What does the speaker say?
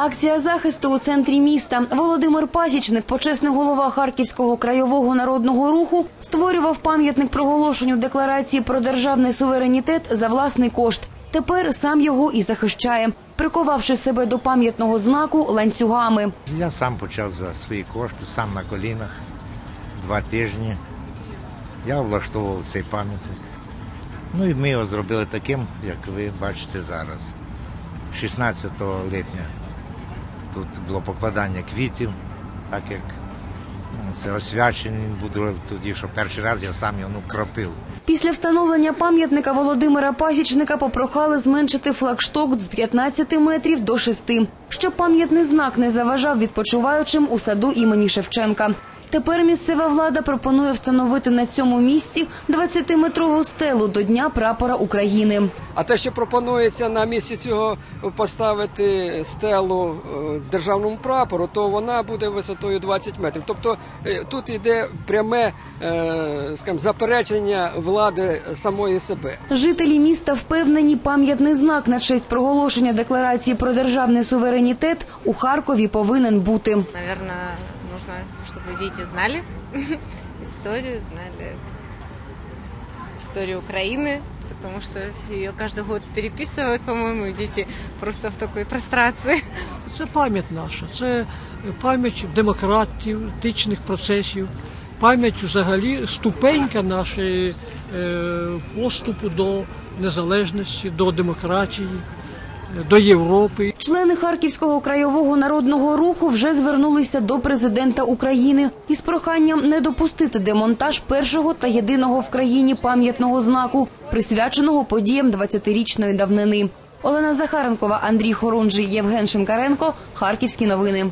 Акція захисту у центрі міста. Володимир Пасічник, почесний голова Харківського краєвого народного руху, створював пам'ятник проголошенню декларації про державний суверенітет за власний кошт. Тепер сам його і захищає, прикувавши себе до пам'ятного знаку ланцюгами. Я сам почав за свої кошти, сам на колінах два тижні. Я влаштовував цей пам'ятник. Ну і ми його зробили таким, як ви бачите зараз. 16 липня тут було покладання квітів, так як ну, це освячений буде тоді, що перший раз я сам його ну, кропив. Після встановлення пам'ятника Володимира Пасічника попрохали зменшити флагшток з 15 метрів до 6, щоб пам'ятний знак не заважав відпочиваючим у саду імені Шевченка. Тепер місцева влада пропонує встановити на цьому місці 20-метрову стелу до Дня прапора України. А те, що пропонується на місці цього поставити стелу е, державному прапору, то вона буде висотою 20 метрів. Тобто е, тут йде пряме е, скажімо, заперечення влади самої себе. Жителі міста впевнені, пам'ятний знак на честь проголошення декларації про державний суверенітет у Харкові повинен бути. Наверное, нужно, чтобы дети знали историю, знали историю Украины, потому что ее каждый год переписывают, по-моему, и дети просто в такой прострации. Це пам'ять наша, це пам'ять демократичних процесів, пам'ять взагалі ступенька нашої е, поступу до незалежності, до демократії, е, до Європи. Члени Харківського краєвого народного руху вже звернулися до президента України із проханням не допустити демонтаж першого та єдиного в країні пам'ятного знаку, присвяченого подіям 20-річної давнини. Олена Захаренкова, Андрій Хорунжий, Євген Шинкаренко. Харківські новини.